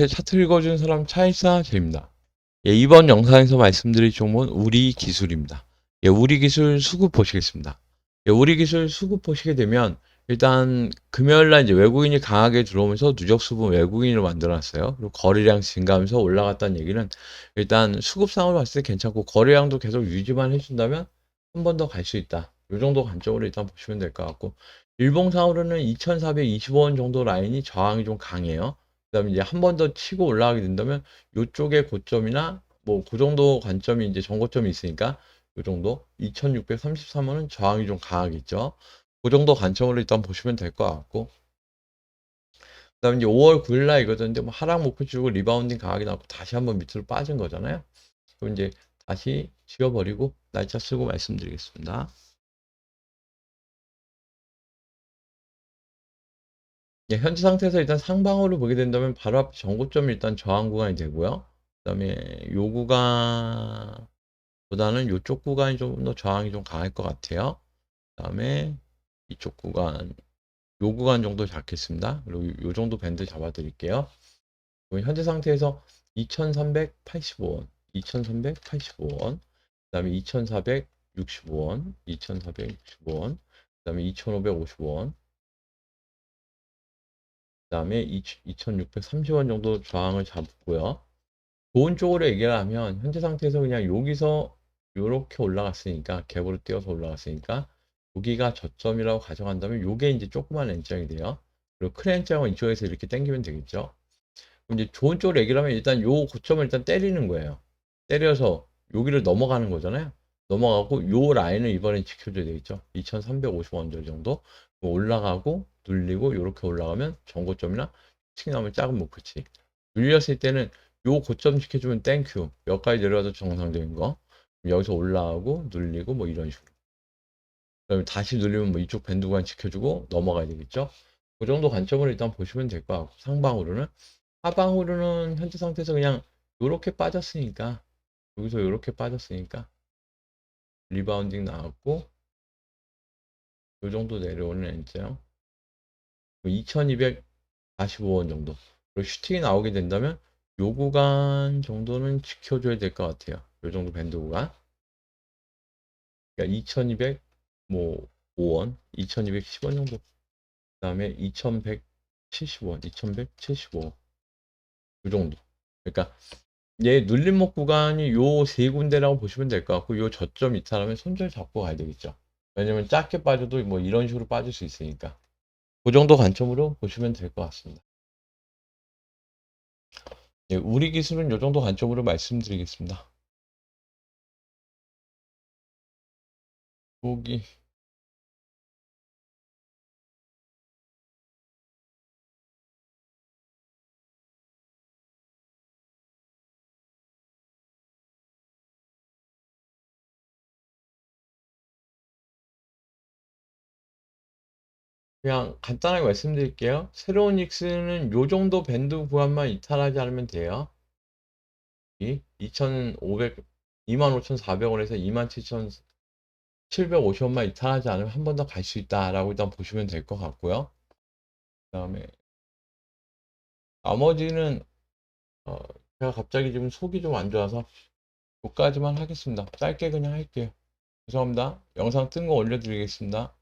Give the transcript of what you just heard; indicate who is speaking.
Speaker 1: 안녕하세요. 차트 읽어주는 사람 차이사 제입니다. 예, 이번 영상에서 말씀드릴 종목은 우리 기술입니다. 예, 우리 기술 수급 보시겠습니다. 예, 우리 기술 수급 보시게 되면 일단 금요일날 이제 외국인이 강하게 들어오면서 누적 수분 외국인을 만들어놨어요. 그리고 거래량 증가하면서 올라갔다는 얘기는 일단 수급상으로 봤을 때 괜찮고 거래량도 계속 유지만 해준다면 한 번 더 갈 수 있다. 이 정도 관점으로 일단 보시면 될 것 같고 일봉상으로는 2,425원 정도 라인이 저항이 좀 강해요. 그다음에 이제 한 번 더 치고 올라가게 된다면 이쪽의 고점이나 뭐 그 정도 관점이 이제 전고점이 있으니까 이 정도 2633원은 저항이 좀 강하겠죠. 그 정도 관점으로 일단 보시면 될 것 같고 그 다음에 이제 5월 9일 날 이거던데 뭐 하락 목표 주고 리바운딩 강하게 나고 다시 한번 밑으로 빠진 거잖아요. 그럼 이제 다시 지워버리고 날짜 쓰고 말씀드리겠습니다. 예, 현재 상태에서 일단 상방으로 보게 된다면 바로 앞 전고점이 일단 저항 구간이 되고요. 그다음에 요 구간보다는 요쪽 구간이 좀 더 저항이 좀 강할 것 같아요. 그다음에 이쪽 구간, 요 구간 정도 잡겠습니다. 그리고 요 정도 밴드 잡아 드릴게요. 그럼 현재 상태에서 2385원, 2385원, 그다음에 2465원, 2465원, 그다음에 2550원, 그 다음에 2630원 정도 저항을 잡고요. 좋은 쪽으로 얘기를 하면 현재 상태에서 그냥 여기서 이렇게 올라갔으니까 갭으로 띄어서 올라갔으니까 여기가 저점이라고 가정한다면 요게 이제 조그만 N장이 돼요. 그리고 큰 N장은 이쪽에서 이렇게 당기면 되겠죠. 그럼 이제 좋은 쪽으로 얘기를 하면 일단 요 고점을 일단 때리는 거예요. 때려서 여기를 넘어가는 거잖아요. 넘어가고 요 라인을 이번엔 지켜줘야 되겠죠. 2350원들 정도 올라가고 눌리고 이렇게 올라가면 전고점이나 층 나오면 작은 목표치 눌렸을 때는 요 고점 지켜주면 땡큐. 여기까지 내려와도 정상적인 거. 여기서 올라가고 눌리고 뭐 이런 식으로. 그다음에 다시 눌리면 뭐 이쪽 밴드 구간 지켜주고 넘어가야 되겠죠. 그 정도 관점으로 일단 보시면 될 것 같고 상방으로는 하방으로는 현재 상태에서 그냥 요렇게 빠졌으니까 여기서 요렇게 빠졌으니까 리바운딩 나왔고 요 정도 내려오는 엔죠 2245원 정도. 그리고 슈팅이 나오게 된다면 요 구간 정도는 지켜줘야 될 것 같아요. 요 정도 밴드 구간. 그러니까 2200 뭐 5원 2210원 정도. 그 다음에 2170원 2175원. 요 정도. 그러니까 얘 눌림목 구간이 요 세 군데라고 보시면 될 것 같고 요 저점 이탈하면 손절 잡고 가야 되겠죠 왜냐면 작게 빠져도 뭐 이런 식으로 빠질 수 있으니까 그 정도 관점으로 보시면 될 것 같습니다. 네, 우리 기술은 이 정도 관점으로 말씀드리겠습니다. 여기 그냥 간단하게 말씀드릴게요. 새로운 익스는 요 정도 밴드 구간만 이탈하지 않으면 돼요. 이 2,500, 25,400원에서 27,750원만 이탈하지 않으면 한 번 더 갈 수 있다라고 일단 보시면 될 것 같고요. 그 다음에 나머지는 어, 제가 갑자기 지금 속이 좀 안 좋아서 여기까지만 하겠습니다. 짧게 그냥 할게요. 죄송합니다. 영상 뜬 거 올려드리겠습니다.